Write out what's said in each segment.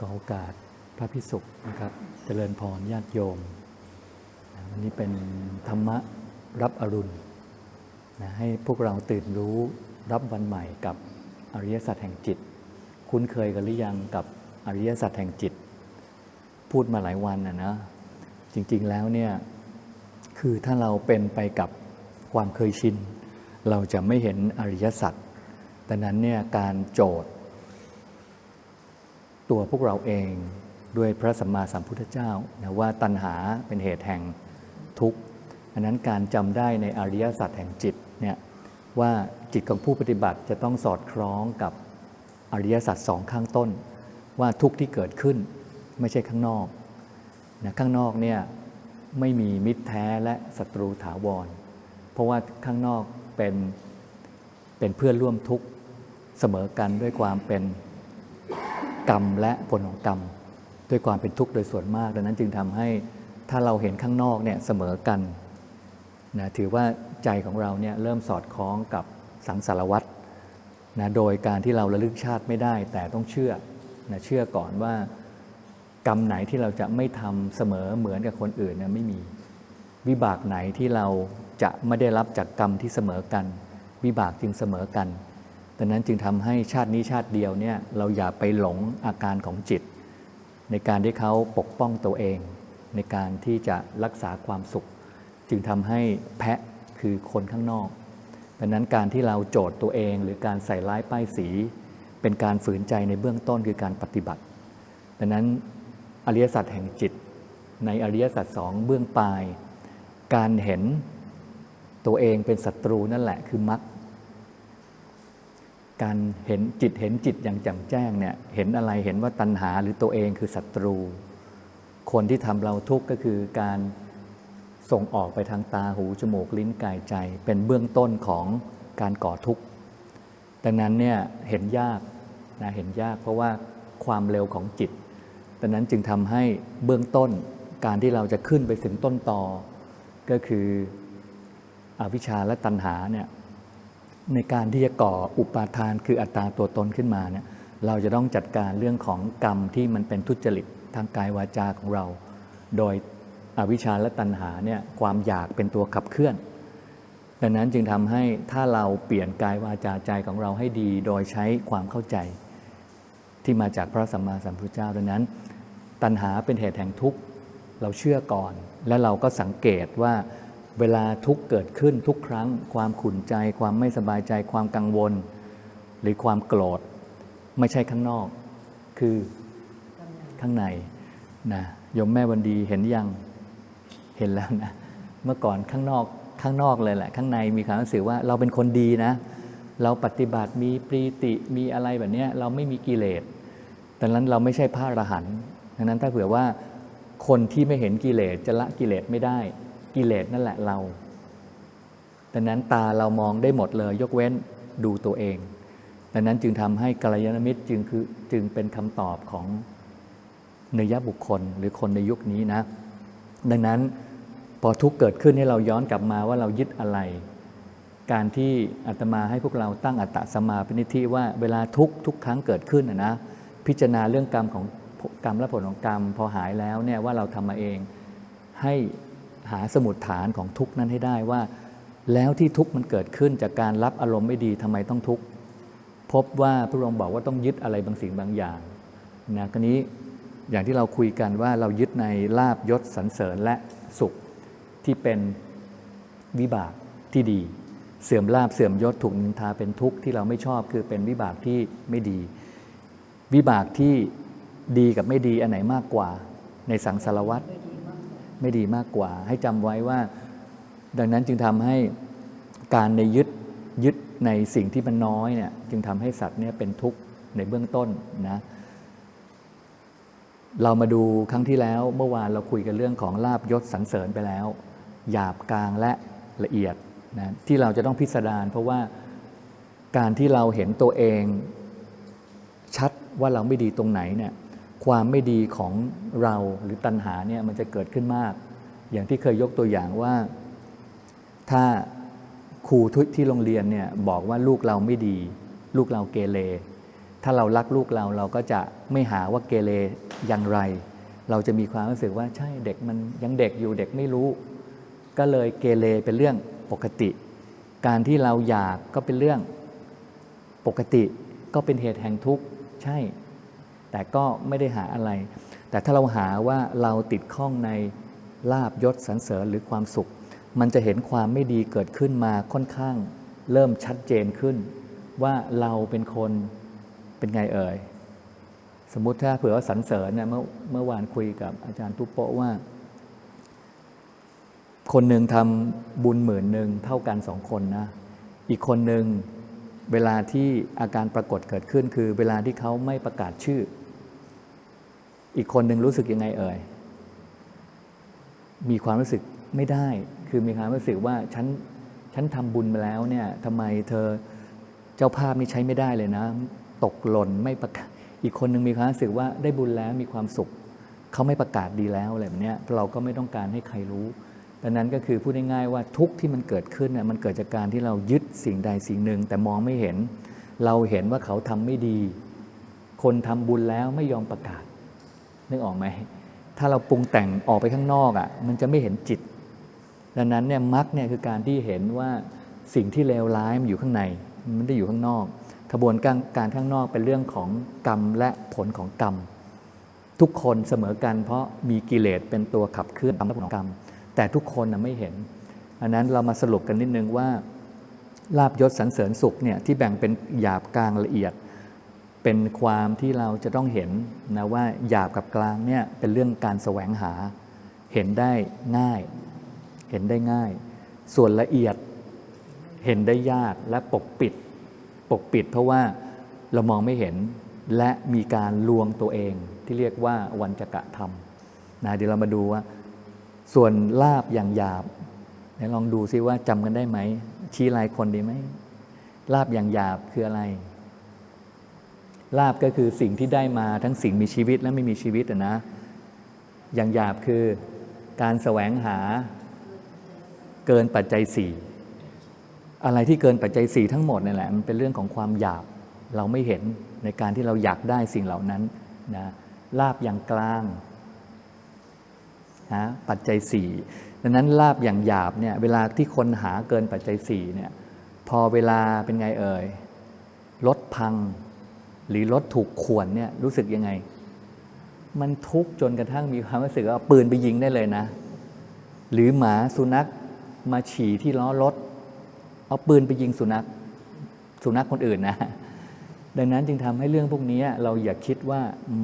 ขอโอกาสพระพิสุนะครับเจริญพรญาติโยมวันนี้เป็นธรรมะรับอรุณนะให้พวกเราตื่นรู้รับวันใหม่กับอริยสัจแห่งจิต คุ้นเคยกันหรือยังกับอริยสัจแห่งจิต พูดมาหลายวันนะนะจริงๆแล้วเนี่ยคือถ้าเราเป็นไปกับความเคยชิน เราจะไม่เห็นอริยสัจดังนั้นเนี่ยการโจทย์ ตัวพวกเราเองด้วยพระสัมมาสัมพุทธเจ้านะว่าตัณหาเป็นเหตุแห่งทุกข์อันนั้นการจำได้ในอริยสัจแห่งจิตเนี่ยว่าจิตของผู้ปฏิบัติจะต้องสอดคล้องกับอริยสัจสองข้างต้น ว่าทุกข์ที่เกิดขึ้นไม่ใช่ข้างนอกนะข้างนอกเนี่ยไม่มีมิตรแท้และศัตรูถาวร เพราะว่าข้างนอกเป็นเป็นเพื่อนร่วมทุกข์เสมอกันด้วยความเป็น กรรมและผลของกรรม ด้วยความเป็นทุกข์โดยส่วนมาก ดังนั้นจึงทำให้ถ้าเราเห็นข้างนอกเนี่ยเสมอกันนะถือว่าใจของเราเนี่ยเริ่มสอดคล้องกับสังสารวัตรนะโดยการที่เราระลึกชาติไม่ได้ แต่ต้องเชื่อนะเชื่อก่อนว่ากรรมไหนที่เราจะไม่ทำเสมอเหมือนกับคนอื่นนะไม่มี วิบากไหนที่เราจะไม่ได้รับจากกรรมที่เสมอกัน วิบากจึงเสมอกัน ดังนั้นจึงทำให้ชาตินี้ชาติเดียวเนี่ยเราอย่าไปหลงอาการของจิต ในการที่เขาปกป้องตัวเอง ในการที่จะรักษาความสุข จึงทำให้แพะคือคนข้างนอก ดังนั้นการที่เราโจทย์ตัวเอง หรือการใส่ร้ายป้ายสี เป็นการฝืนใจในเบื้องต้นคือการปฏิบัติ ดังนั้นอริยสัจแห่งจิต ในอริยสัจสองเบื้องปลาย การเห็นตัวเองเป็นศัตรูนั่นแหละคือมรรค การเห็นจิตเห็นจิตอย่างแจ่มแจ้งเนี่ยเห็นอะไรเห็นว่าตัณหาหรือตัวเองคือศัตรู คนที่ทำเราทุกข์ก็คือการส่งออกไปทางตาหูจมูกลิ้นกายใจ เป็นเบื้องต้นของการก่อทุกข์ดังนั้นเนี่ยเห็นยากนะเห็นยากเพราะว่าความเร็วของจิตดังนั้นจึงทำให้เบื้องต้นการที่เราจะขึ้นไปถึงต้นตอก็คืออวิชชาและตัณหาเนี่ย ในการที่จะก่ออุปาทานคืออัตตาตัวตนขึ้นมาเนี่ยเราจะต้องจัดการเรื่องของกรรมที่มันเป็นทุจริตทางกายวาจาของเรา โดยอวิชชาและตัณหาเนี่ยความอยากเป็นตัวขับเคลื่อน ดังนั้นจึงทำให้ถ้าเราเปลี่ยนกายวาจาใจของเราให้ดี โดยใช้ความเข้าใจ ที่มาจากพระสัมมาสัมพุทธเจ้าดังนั้น ตัณหาเป็นเหตุแห่งทุกข์เราเชื่อก่อน และเราก็สังเกตว่า เวลาทุกเกิดขึ้นทุกครั้ง ความขุ่นใจ ความไม่สบายใจ ความกังวล หรือความโกรธ ไม่ใช่ข้างนอก คือข้างในนะยมแม่วันดีเห็นยังเห็นแล้วนะเมื่อก่อนข้างนอกข้างนอกเลยแหละ ข้างในมีความรู้สึกว่าเราเป็นคนดีนะ เราปฏิบัติมีปรีติมีอะไรแบบเนี้ยเราไม่มีกิเลสดังนั้นเราไม่ใช่พระอรหันต์ดังนั้นถ้าเผื่อว่าคนที่ไม่เห็นกิเลสจะละกิเลสไม่ได้ กิเลสนั่นแหละเราดังนั้นตาเรามองได้หมดเลย ยกเว้นดูตัวเองดังนั้นจึงทำให้กัลยาณมิตรจึงคือจึงเป็นคำตอบของเนยบุคคลหรือคนในยุคนี้นะ ดังนั้นพอทุกเกิดขึ้นให้เราย้อนกลับมาว่าเรายึดอะไร การที่อาตมาให้พวกเราตั้งอัตตสมาปณิธิว่าเวลาทุกทุกครั้งเกิดขึ้นนะนะพิจารณาเรื่องกรรมของกรรมและผลของกรรมพอหายแล้วเนี่ยว่าเราทำมาเองให้ หาสมุดฐานของทุกนั้นให้ได้ว่า แล้วที่ทุกมันเกิดขึ้นจากการรับอารมณ์ไม่ดีทำไมต้องทุกพบว่าพระองค์บอกว่าต้องยึดอะไรบางสิ่งบางอย่างนะก็นี้อย่างที่เราคุยกันว่าเรายึดในลาบยศสรรเสริญและสุขที่เป็นวิบากที่ดี เสื่อมลาบเสื่อมยศถูกนินทาเป็นทุกข์ที่เราไม่ชอบคือเป็นวิบากที่ไม่ดี วิบากที่ดีกับไม่ดีอันไหนมากกว่าในสังสารวัตร ไม่ดีมากกว่า ให้จำไว้ว่า ดังนั้นจึงทำให้การในยึดยึดในสิ่งที่มันน้อยเนี่ยจึงทำให้สัตว์เนี่ยเป็นทุกข์ในเบื้องต้นนะเรามาดูครั้งที่แล้วเมื่อวานเราคุยกันเรื่องของลาบยศสรรเสริญไปแล้ว หยาบกลางและละเอียดนะที่เราจะต้องพิสดารเพราะว่าการที่เราเห็นตัวเองชัดว่าเราไม่ดีตรงไหนเนี่ย ความไม่ดีของเราหรือตัณหาเนี่ยมันจะเกิดขึ้นมาก อย่างที่เคยยกตัวอย่างว่า ถ้าครูทุที่โรงเรียนเนี่ยบอกว่าลูกเราไม่ดี ลูกเราเกเรถ้าเรารักลูกเราเราก็จะไม่หาว่าเกเรอย่างไร เราจะมีความรู้สึกว่าใช่เด็กมันยังเด็กอยู่เด็กไม่รู้ ก็เลยเกเรเป็นเรื่องปกติ การที่เราอยากก็เป็นเรื่องปกติ ก็เป็นเหตุแห่งทุกข์ใช่ แต่ก็ไม่ได้หาอะไร แต่ถ้าเราหาว่าเราติดข้องในลาบยศสรรเสริญหรือความสุข มันจะเห็นความไม่ดีเกิดขึ้นมาค่อนข้าง เริ่มชัดเจนขึ้น ว่าเราเป็นคนเป็นไงเอ่ยสมมติถ้าเผื่อว่าสรรเสริญเนี่ยเมื่อเมื่อวานคุยกับอาจารย์ทุปโปว่า คนหนึ่งทำบุญหมื่นหนึ่งเท่ากันสองคนนะ อีกคนหนึ่งเวลาที่อาการปรากฏเกิดขึ้นคือเวลาที่เขาไม่ประกาศชื่อ อีกคนหนึ่งรู้สึกยังไงเอ่ย มีความรู้สึกไม่ได้ คือมีความรู้สึกว่าฉันฉันทำบุญมาแล้วเนี่ยทำไมเธอเจ้าภาพนี่ใช้ไม่ได้เลยนะ ตกหล่นไม่ประกาศ อีกคนหนึ่งมีความรู้สึกว่าได้บุญแล้วมีความสุขเขาไม่ประกาศดีแล้วอะไรแบบนี้เราก็ไม่ต้องการให้ใครรู้ดังนั้นก็คือพูดง่ายๆว่าทุกที่มันเกิดขึ้นน่ะมันเกิดจากการที่เรายึดสิ่งใดสิ่งหนึ่ง แต่มองไม่เห็น เราเห็นว่าเขาทำไม่ดี คนทำบุญแล้วไม่ยอมประกาศ นึกออกไหม ถ้าเราปรุงแต่งออกไปข้างนอกอะ่ะ มันจะไม่เห็นจิต ดังนั้นเนี่ยมรรคเนี่ยคือการที่เห็นว่าสิ่งที่เลวร้ายมันอยู่ข้างใน มันไม่ได้อยู่ข้างนอกขบวนการการข้างนอกเป็นเรื่องของกรรมและผลของกรรม ทุกคนเสมอกันเพราะมีกิเลสเป็นตัวขับเคลื่อนกรรมและผลของกรรม แต่ทุกคนนะไม่เห็น อันนั้นเรามาสรุปกันนิดนึงว่าลาบยศสรรเสริญสุขเนี่ยที่แบ่งเป็นหยาบกลางละเอียด เป็นความที่เราจะต้องเห็นนะว่าหยาบกับกลางเนี่ยเป็นเรื่องการแสวงหา เห็นได้ง่าย เห็นได้ง่าย ส่วนละเอียดเห็นได้ยากและปกปิด ปกปิดเพราะว่าเรามองไม่เห็นและมีการลวงตัวเองที่เรียกว่าวันจกะธรรมนะเดี๋ยวเรามาดูว่า ส่วนลาบอย่างหยาบลองดูซิว่าจำกันได้ไหมชี้ลายคนดีไหมลาบอย่างหยาบคืออะไร ลาบก็คือสิ่งที่ได้มาทั้งสิ่งมีชีวิตและไม่มีชีวิตอะนะ อย่างหยาบคือการแสวงหาเกินปัจจัยสี่อะไรที่เกินปัจจัยสี่ทั้งหมดนี่แหละมันเป็นเรื่องของความหยาบเราไม่เห็นในการที่เราอยากได้สิ่งเหล่านั้นนะลาบอย่างกลางนะปัจจัยสี่ดังนั้นลาบอย่างหยาบเนี่ยเวลาที่คนหาเกินปัจจัยสี่เนี่ยพอเวลาเป็นไงเอ่ยรถพัง หรือรถถูกข่วนเนี่ยรู้สึกยังไง มันทุกข์จนกระทั่งมีความรู้สึกว่าเอาปืนไปยิงได้เลยนะ หรือหมาสุนัขมาฉี่ที่ล้อรถ เอาปืนไปยิงสุนัขสุนัขคนอื่นนะ ดังนั้นจึงทำให้เรื่องพวกนี้เราอย่าคิดว่า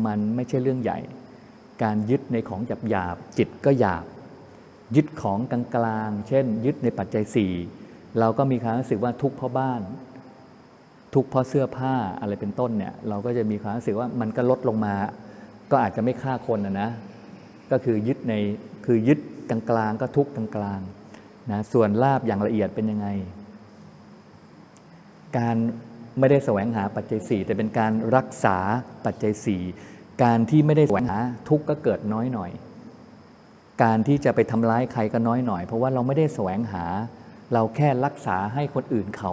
มันไม่ใช่เรื่องใหญ่ การยึดในของหยาบหยาบจิตก็หยาบ ยึดของกลางๆเช่น ยึดในปัจจัยสี่เราก็มีความรู้สึกว่าทุกข์เพราะบ้าน ทุกข์เพราะเสื้อผ้าอะไรเป็นต้นเนี่ย เราก็จะมีความรู้สึกว่ามันก็ลดลงมา ก็อาจจะไม่ฆ่าคนนะนะ ก็คือยึดในคือยึดกลางๆก็ทุกข์กลางๆนะส่วนลาบอย่างละเอียดเป็นยังไง การไม่ได้แสวงหาปัจจัยสี่แต่เป็นการรักษาปัจจัยสี่การที่ไม่ได้แสวงหาทุกข์ก็เกิดน้อยหน่อย การที่จะไปทำร้ายใครก็น้อยหน่อย เพราะว่าเราไม่ได้แสวงหา เราแค่รักษาให้คนอื่นเขา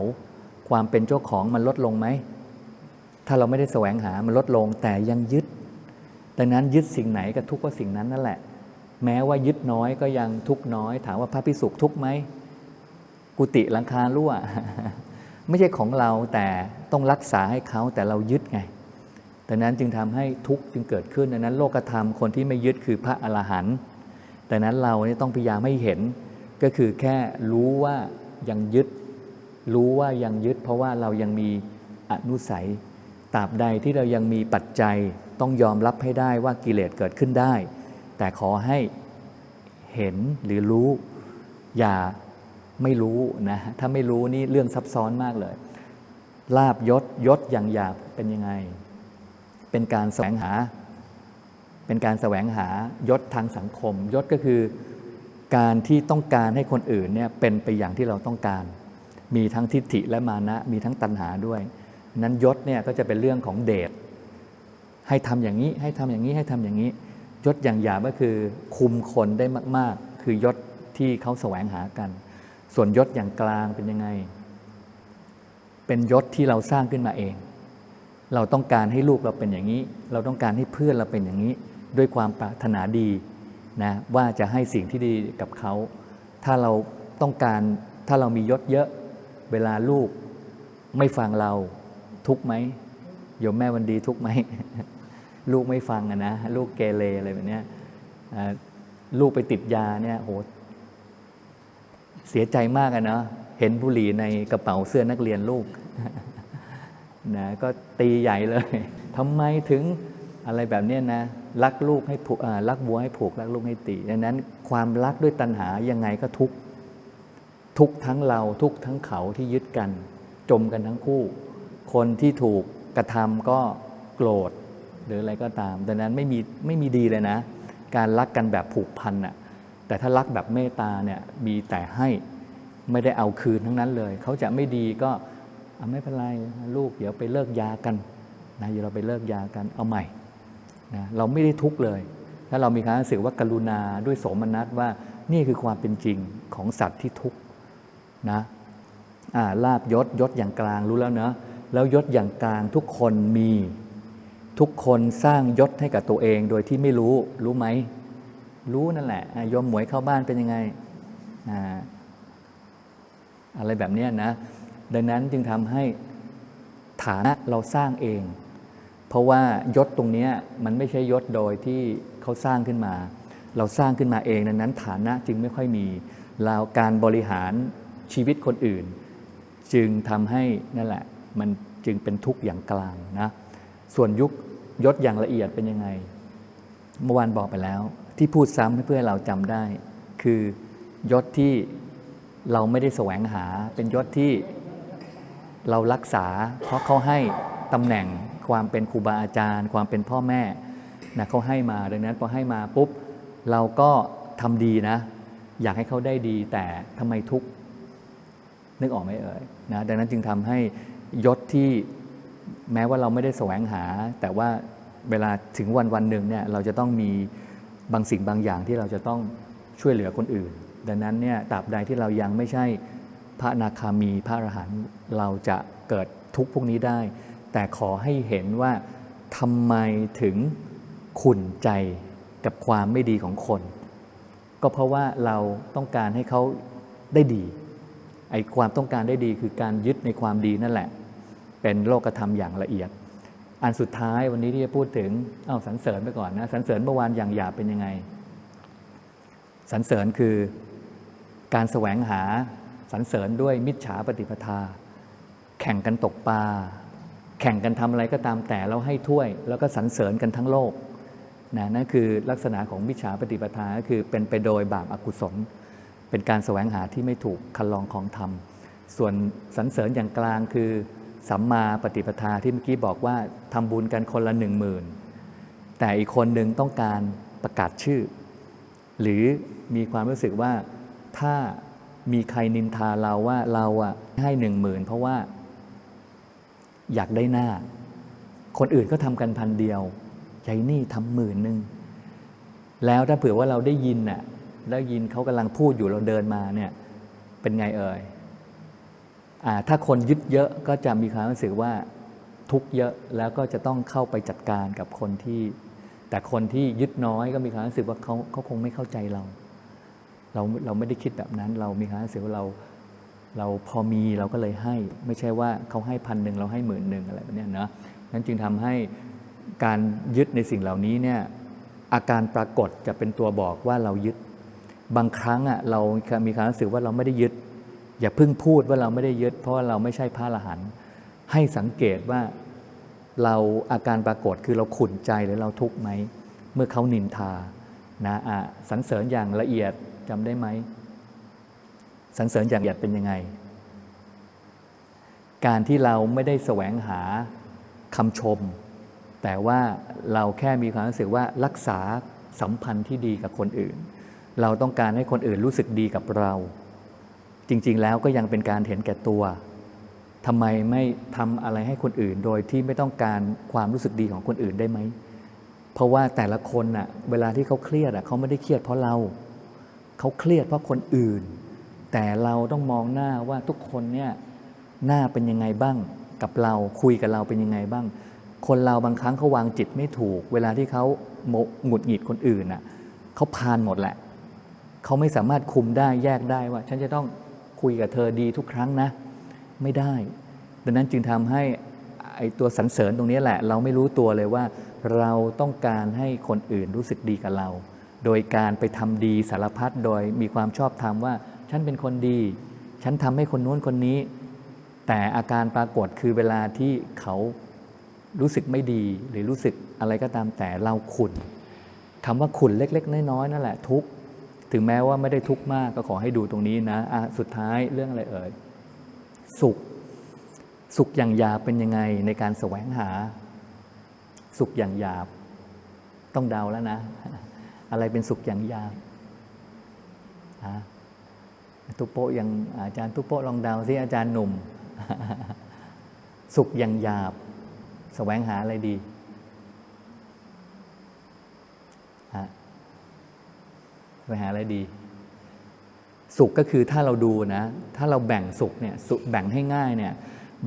ความเป็นเจ้าของมันลดลงไหม ถ้าเราไม่ได้แสวงหามันลดลงแต่ยังยึด ดังนั้นยึดสิ่งไหนก็ทุกข์ก็สิ่งนั้นนั่นแหละ แม้ว่ายึดน้อยก็ยังทุกข์น้อย ถามว่าพระพิสุขทุกข์ไหมกุฏิหลังคารั่ว ไม่ใช่ของเราแต่ต้องรักษาให้เขาแต่เรายึดไงดังนั้นจึงทำให้ทุกข์จึงเกิดขึ้นดังนั้นโลกธรรมคนที่ไม่ยึดคือพระอรหันต์ดังนั้นเราเนี่ยต้องพยายามให้เห็นก็คือแค่รู้ว่ายังยึด รู้ว่ายังยึด เพราะว่าเรายังมีอนุสัยตราบใดที่เรายังมีปัจจัยต้องยอมรับให้ได้ว่ากิเลสเกิดขึ้นได้ แต่ขอให้เห็นหรือรู้ อย่าไม่รู้นะถ้าไม่รู้นี่เรื่องซับซ้อนมากเลยลาบยศยศอย่างหยาบเป็นยังไง เป็นการแสวงหา เป็นการแสวงหายศทางสังคม ยศก็คือการที่ต้องการให้คนอื่นเนี่ยเป็นไปอย่างที่เราต้องการ มีทั้งทิฏฐิและมานะ มีทั้งตัณหาด้วย นั้นยศเนี่ยก็จะเป็นเรื่องของเดชให้ทำอย่างนี้ให้ทำอย่างนี้ให้ทำอย่างนี้ ยศอย่างหยาบก็คือคุมคนได้มาก ๆ คือยศที่เขาแสวงหากัน ส่วนยศอย่างกลางเป็นยังไง เป็นยศที่เราสร้างขึ้นมาเอง เราต้องการให้ลูกเราเป็นอย่างนี้ เราต้องการให้เพื่อนเราเป็นอย่างนี้ ด้วยความปรารถนาดีนะว่าจะให้สิ่งที่ดีกับเขา ถ้าเราต้องการถ้าเรามียศเยอะ เวลาลูกไม่ฟังเราทุกไหมโยมแม่วันดีทุกไหม ลูกไม่ฟังอะนะ ลูกเกเรอะไรแบบเนี้ยลูกไปติดยาเนี่ยโหเสียใจมากอะเนาะเห็นบุหรี่ในกระเป๋าเสื้อนักเรียนลูกนะก็ตีใหญ่เลยทำไมถึงอะไรแบบเนี้ยนะรักลูกให้ผูกรักวัวให้ผูกรักลูกให้ตีดังนั้นความรักด้วยตัณหายังไงก็ทุกข์ ทุกทั้งเราทุกทั้งเขาที่ยึดกัน จมกันทั้งคู่ คนที่ถูกกระทำก็โกรธหรืออะไรก็ตามดังนั้นไม่มีไม่มีดีเลยนะ การรักกันแบบผูกพันน่ะแต่ถ้ารักแบบเมตตาเนี่ยมีแต่ให้ไม่ได้เอาคืนทั้งนั้นเลย เขาจะไม่ดีก็อะไม่เป็นไรลูกเดี๋ยวไปเลิกยากันนะเดี๋ยวเราไปเลิกยากันเอาใหม่นะเราไม่ได้ทุกข์เลย ถ้าเรามีความรู้สึกว่ากรุณาด้วยสมนัสว่านี่คือความเป็นจริงของสัตว์ที่ทุกข์ นะาลาบยศยศอย่างกลางรู้แล้วเนะแล้วยศอย่างกลางทุกคนมีทุกคนสร้างยศให้กับตัวเองโดยที่ไม่รู้รู้ไหม รู้นั่นแหละอะโยมหมวยเข้าบ้านเป็นยังไงอะไรแบบนี้นะ ดังนั้นจึงทำให้ฐานะเราสร้างเอง เพราะว่ายศตรงนี้มันไม่ใช่ยศโดยที่เขาสร้างขึ้นมา เราสร้างขึ้นมาเองดังนั้นฐานะจึงไม่ค่อยมีเราการบริหาร ชีวิตคนอื่น จึงทำให้นั่นแหละ มันจึงเป็นทุกข์อย่างกลางนะส่วนยุคยศอย่างละเอียดเป็นยังไง เมื่อวานบอกไปแล้ว ที่พูดซ้ำเพื่อเราจำได้ คือยศที่เราไม่ได้แสวงหา เป็นยศที่เรารักษา เพราะเขาให้ตำแหน่งความเป็นครูบาอาจารย์ ความเป็นพ่อแม่นะเขาให้มาดังนั้นพอให้มาปุ๊บ เราก็ทำดีนะ อยากให้เขาได้ดีแต่ทำไมทุกข์ นึกออกไหมเอ่ยนะดังนั้นจึงทำให้ยศที่แม้ว่าเราไม่ได้แสวงหา แต่ว่าเวลาถึงวันวันหนึ่งเนี่ยเราจะต้องมีบางสิ่งบางอย่างที่เราจะต้องช่วยเหลือคนอื่น ดังนั้นเนี่ยตราบใดที่เรายังไม่ใช่พระนาคามีพระอรหันต์เราจะเกิดทุกข์พวกนี้ได้ แต่ขอให้เห็นว่าทำไมถึงขุนใจกับความไม่ดีของคน ก็เพราะว่าเราต้องการให้เขาได้ดี ไอ้ความต้องการได้ดีคือการยึดในความดีนั่นแหละ เป็นโลกธรรมอย่างละเอียด อันสุดท้ายวันนี้ที่จะพูดถึงเอาสรรเสริญไปก่อนนะสรรเสริญเมื่อวานอย่างหยาบเป็นยังไงสรรเสริญคือการแสวงหาสรรเสริญด้วยมิจฉาปฏิปทา แข่งกันตกปลาแข่งกันทำอะไรก็ตามแต่เราให้ถ้วย แล้วก็สรรเสริญกันทั้งโลกนะนั่นคือลักษณะของมิจฉาปฏิปทาก็คือเป็นไปโดยบาปอากุศล เป็นการแสวงหาที่ไม่ถูกคันลองของธรรม ส่วนสรรเสริญอย่างกลางคือสัมมาปฏิปทาที่เมื่อกี้บอกว่าทำบุญกันคนละหนึ่งหมื่นแต่อีกคนหนึ่งต้องการประกาศชื่อ หรือมีความรู้สึกว่าถ้ามีใครนินทาเราว่าเราอะให้หนึ่งหมื่นเพราะว่าอยากได้หน้า คนอื่นก็ทำกันพันเดียวยายนี่ทำหมื่นหนึ่ง แล้วถ้าเผื่อว่าเราได้ยินน่ะ แล้วยินเขากำลังพูดอยู่เราเดินมาเนี่ยเป็นไงเอ่ยอ่าถ้าคนยึดเยอะก็จะมีความรู้สึกว่าทุกเยอะแล้วก็จะต้องเข้าไปจัดการกับคนที่ แต่คนที่ยึดน้อยก็มีความรู้สึกว่าเขาเขาคงไม่เข้าใจเรา เราเราไม่ได้คิดแบบนั้น เรามีความรู้สึกว่าเราเราพอมีเราก็เลยให้ ไม่ใช่ว่าเขาให้พันหนึ่งเราให้หมื่นหนึ่งอะไรแบบนี้นะนั้นจึงทำให้การยึดในสิ่งเหล่านี้เนี่ยอาการปรากฏจะเป็นตัวบอกว่าเรายึด บางครั้งอะเรามีความรู้สึกว่าเราไม่ได้ยึด อย่าเพิ่งพูดว่าเราไม่ได้ยึด เพราะว่าเราไม่ใช่พระอรหันต์ให้สังเกตว่าเราอาการปรากฏคือเราขุ่นใจหรือเราทุกข์ไหม เมื่อเขานินทานะอะสรรเสริญอย่างละเอียดจำได้ไหมสรรเสริญอย่างละเอียดเป็นยังไง การที่เราไม่ได้แสวงหาคำชม แต่ว่าเราแค่มีความรู้สึกว่ารักษาสัมพันธ์ที่ดีกับคนอื่น เราต้องการให้คนอื่นรู้สึกดีกับเรา จริง ๆ แล้วก็ยังเป็นการเห็นแก่ตัวทำไมไม่ทำอะไรให้คนอื่น โดยที่ไม่ต้องการความรู้สึกดีของคนอื่นได้ไหม เพราะว่าแต่ละคนน่ะ เวลาที่เขาเครียดอะเขาไม่ได้เครียดเพราะเรา เขาเครียดเพราะคนอื่น แต่เราต้องมองหน้าว่าทุกคนเนี่ยหน้าเป็นยังไงบ้างกับเราคุยกับเราเป็นยังไงบ้าง คนเราบางครั้งเขาวางจิตไม่ถูก เวลาที่เขาโมหงุดหงิดคนอื่นน่ะเขาพานหมดแหละ เขาไม่สามารถคุมได้แยกได้ว่า ฉันจะต้องคุยกับเธอดีทุกครั้งนะ ไม่ได้ ดังนั้นจึงทำให้ไอตัวสรรเสริญตรงนี้แหละ เราไม่รู้ตัวเลยว่า เราต้องการให้คนอื่นรู้สึกดีกับเรา โดยการไปทำดีสารพัดโดยมีความชอบธรรมว่า ฉันเป็นคนดี ฉันทำให้คนนู้นคนนี้ แต่อาการปรากฏคือเวลาที่เขารู้สึกไม่ดี หรือรู้สึกอะไรก็ตามแต่เราขุนคำว่าขุนเล็ก ๆ น้อยๆนั่นแหละทุกข ถึงแม้ว่าไม่ได้ทุกข์มากก็ขอให้ดูตรงนี้นะอะสุดท้ายเรื่องอะไรเอ่ย สุข สุขอย่างหยาบเป็นยังไงในการแสวงหา สุขอย่างหยาบ ต้องเดาแล้วนะ อะไรเป็นสุขอย่างหยาบฮะทุโปะยังอาจารย์ทุโปะลองเดาสิอาจารย์หนุ่ม สุขอย่างหยาบ แสวงหาอะไรดีฮะ แสวงหาอะไรดี สุขก็คือถ้าเราดูนะ ถ้าเราแบ่งสุขเนี่ยสุขแบ่งให้ง่ายเนี่ย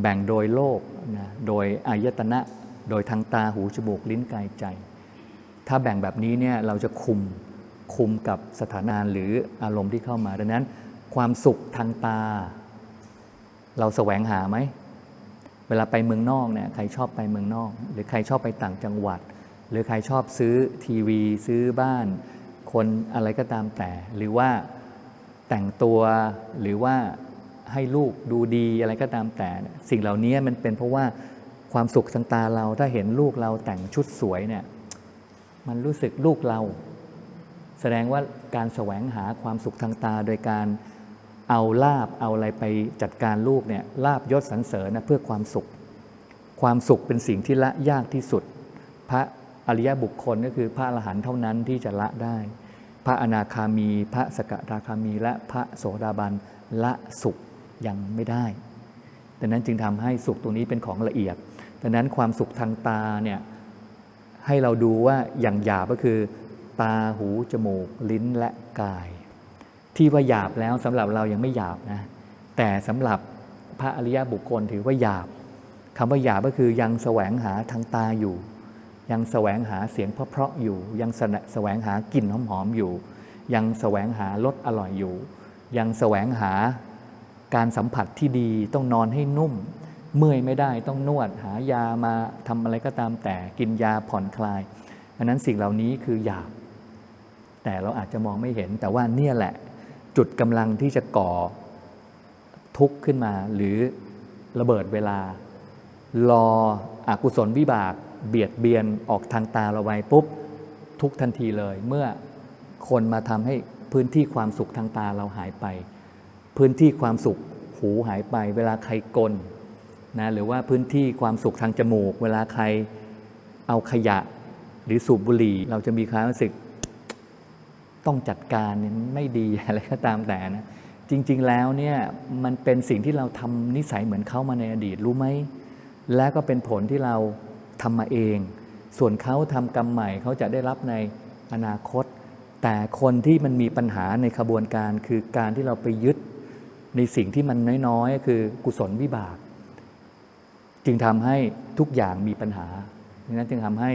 แบ่งโดยโลกนะโดยอายตนะ โดยทางตาหูจมูกลิ้นกายใจ ถ้าแบ่งแบบนี้เนี่ยเราจะคุมคุมกับสถานการณ์หรืออารมณ์ที่เข้ามาดังนั้น ความสุขทางตา เราแสวงหาไหมเวลาไปเมืองนอกเนี่ยใครชอบไปเมืองนอก หรือใครชอบไปต่างจังหวัด หรือใครชอบซื้อทีวี ซื้อบ้าน คนอะไรก็ตามแต่ หรือว่าแต่งตัวหรือว่าให้ลูกดูดีอะไรก็ตามแต่ สิ่งเหล่านี้มันเป็นเพราะว่าความสุขทางตาเราถ้าเห็นลูกเราแต่งชุดสวยเนี่ยมันรู้สึกลูกเรา แสดงว่าการแสวงหาความสุขทางตา โดยการเอาลาบเอาอะไรไปจัดการลูกเนี่ยลาบยศสรรเสริญนะเพื่อความสุข ความสุขเป็นสิ่งที่ละยากที่สุด พระอริยบุคคลก็คือพระอรหันต์เท่านั้นที่จะละได้ พระอนาคามี พระสกทาคามี และพระโสดาบันละสุขยังไม่ได้ดังนั้นจึงทำให้สุขตรงนี้เป็นของละเอียดดังนั้นความสุขทางตาเนี่ยให้เราดูว่าอย่างหยาบก็คือ ตาหู จมูก ลิ้นและกาย ที่ว่าหยาบแล้วสำหรับเรายังไม่หยาบนะแต่สำหรับพระอริยบุคคลถือว่าหยาบคำว่าหยาบก็คือยังแสวงหาทางตาอยู่ ยังแสวงหาเสียงเพราะๆอยู่ ยังแสวแสวงหากลิ่นหอมๆอยู่ ยังแสวงหารสอร่อยอยู่ ยังแสวงหาการสัมผัสที่ดีต้องนอนให้นุ่ม เมื่อยไม่ได้ต้องนวดหายามาทำอะไรก็ตามแต่กินยาผ่อนคลายอันนั้นสิ่งเหล่านี้คือหยาบแต่เราอาจจะมองไม่เห็น แต่ว่าเนี่ยแหละ จุดกำลังที่จะก่อทุกข์ขึ้นมา หรือระเบิดเวลารออกุศลวิบาก เบียดเบียนออกทางตาเราไว้ปุ๊บทุกทันทีเลย เมื่อคนมาทำให้พื้นที่ความสุขทางตาเราหายไป พื้นที่ความสุขหูหายไป เวลาใครกลนะหรือว่าพื้นที่ความสุขทางจมูก เวลาใครเอาขยะหรือสูบบุหรี่ เราจะมีความรู้สึกต้องจัดการนี่ไม่ดีอะไรก็ตามแต่นะจริง ๆ แล้วเนี่ยมันเป็นสิ่งที่เราทำนิสัยเหมือนเขามาในอดีตรู้ไหมและก็เป็นผลที่เรา ทำมาเอง ส่วนเขาทำกรรมใหม่เขาจะได้รับในอนาคต แต่คนที่มันมีปัญหาในขบวนการคือการที่เราไปยึดในสิ่งที่มันน้อยๆ คือกุศลวิบาก จึงทำให้ทุกอย่างมีปัญหาดังนั้นจึงทำให้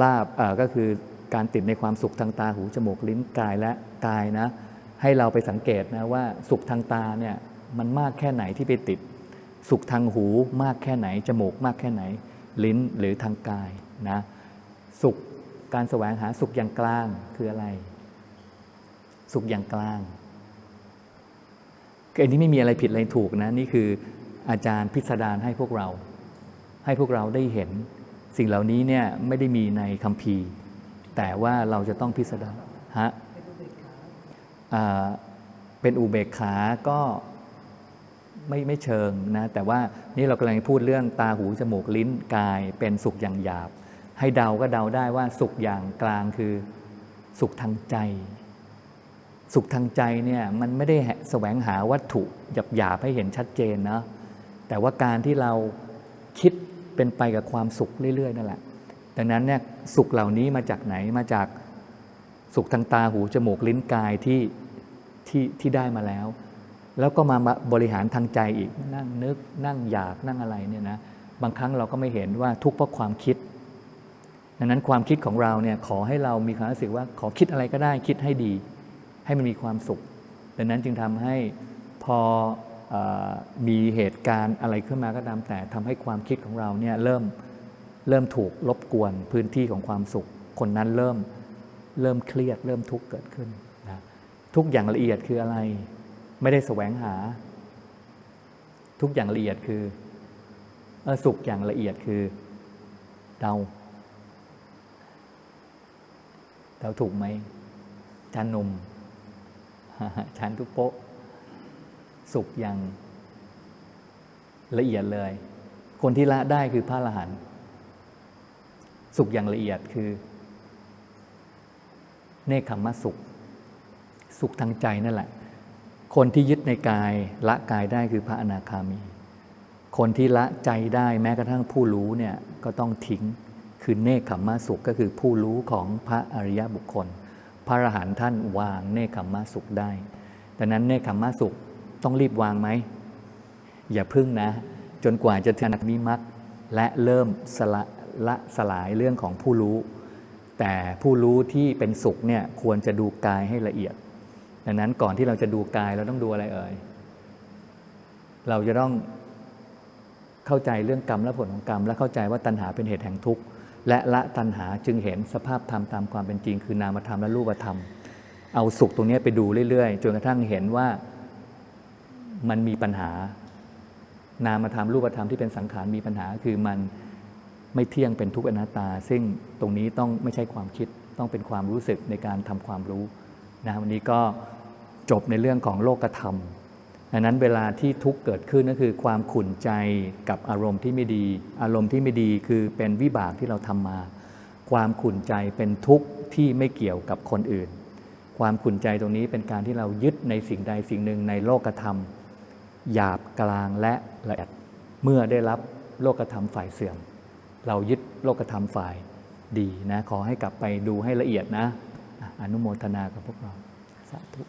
ลาบก็คือการติดในความสุขทางตาหูจมูกลิ้นกายและกายนะ ให้เราไปสังเกตนะว่าสุขทางตาเนี่ยมันมากแค่ไหนที่ไปติด สุขทางหูมากแค่ไหนจมูกมากแค่ไหน ลิ้นหรือทางกายนะสุขการแสวงหาสุขอย่างกลางคืออะไร สุขอย่างกลางอันนี้ไม่มีอะไรผิดอะไรถูกนะ นี่คืออาจารย์พิสดารให้พวกเรา ให้พวกเราได้เห็น สิ่งเหล่านี้เนี่ยไม่ได้มีในคัมภีร์ แต่ว่าเราจะต้องพิสดารฮะอ่าเป็นอุเบกขาก็ ไม่ไม่เชิงนะแต่ว่านี่เรากำลังพูดเรื่องตาหูจมูกลิ้นกายเป็นสุขอย่างหยาบ ให้เดาก็เดาได้ว่าสุขอย่างกลางคือสุขทางใจ สุขทางใจเนี่ยมันไม่ได้แสวงหาวัตถุหยาบหยาบให้เห็นชัดเจนนะแต่ว่าการที่เราคิดเป็นไปกับความสุขเรื่อยๆนั่นแหละดังนั้นเนี่ยสุขเหล่านี้มาจากไหนมาจากสุขทางตาหูจมูกลิ้นกายที่ที่ที่ได้มาแล้ว แล้วก็มาบริหารทางใจอีกนั่งนึกนั่งอยากนั่งอะไรเนี่ยนะบางครั้งเราก็ไม่เห็นว่าทุกข์เพราะความคิด ดังนั้นความคิดของเราเนี่ยขอให้เรามีความรู้สึกว่าขอคิดอะไรก็ได้คิดให้ดี ให้มันมีความสุข ดังนั้นจึงทำให้พออมีเหตุการณ์อะไรขึ้นมาก็ตามแต่ทำให้ความคิดของเราเนี่ยเริ่มเริ่มถูกรบกวนพื้นที่ของความสุข คนนั้นเริ่มเริ่มเครียด เริ่มทุกข์เกิดขึ้นนะทุกอย่างละเอียดคืออะไร ไม่ได้แสวงหา ทุกอย่างละเอียดคือสุขอย่างละเอียดคือเดาเดาถูกไหมจานนมชานทุกโปะสุขอย่างละเอียดเลย คนที่ละได้คือพระอรหันต์สุขอย่างละเอียดคือ เนคขมมะสุข สุขทางใจนั่นแหละ คนที่ยึดในกายละกายได้คือพระอนาคามี คนที่ละใจได้แม้กระทั่งผู้รู้เนี่ยก็ต้องทิ้งคือเนคขมมะสุขก็คือผู้รู้ของพระอริยบุคคล พระอรหันต์ท่านวางเนคขมมะสุขได้ดังนั้นเนคขมมะสุขต้องรีบวางไหม อย่าพึ่งนะ จนกว่าจะถึงมิมักและเริ่มสละละสลายเรื่องของผู้รู้ แต่ผู้รู้ที่เป็นสุขเนี่ยควรจะดูกายให้ละเอียด ดังนั้นก่อนที่เราจะดูกายเราต้องดูอะไรเอ่ย เราจะต้องเข้าใจเรื่องกรรมและผลของกรรม และเข้าใจว่าตัณหาเป็นเหตุแห่งทุกข์ และละตัณหาจึงเห็นสภาพธรรมตามความเป็นจริง คือนามธรรมและรูปธรรม เอาสุขตรงนี้ไปดูเรื่อยๆ จนกระทั่งเห็นว่ามันมีปัญหา นามธรรมรูปธรรมที่เป็นสังขารมีปัญหา คือมันไม่เที่ยงเป็นทุกข์อนัตตา ซึ่งตรงนี้ต้องไม่ใช่ความคิดต้องเป็นความรู้สึกในการทำความรู้ นะวันนี้ก็จบในเรื่องของโลกธรรมดังนั้นเวลาที่ทุกข์เกิดขึ้นก็คือความขุ่นใจกับอารมณ์ที่ไม่ดี อารมณ์ที่ไม่ดีคือเป็นวิบากที่เราทำมา ความขุ่นใจเป็นทุกข์ที่ไม่เกี่ยวกับคนอื่น ความขุ่นใจตรงนี้เป็นการที่เรายึดในสิ่งใดสิ่งหนึ่งในโลกธรรม หยาบกลางและละเอียดเมื่อได้รับโลกธรรมฝ่ายเสื่อม เรายึดโลกธรรมฝ่ายดีนะขอให้กลับไปดูให้ละเอียดนะ อนุโมทนากับพวกเราสาธุ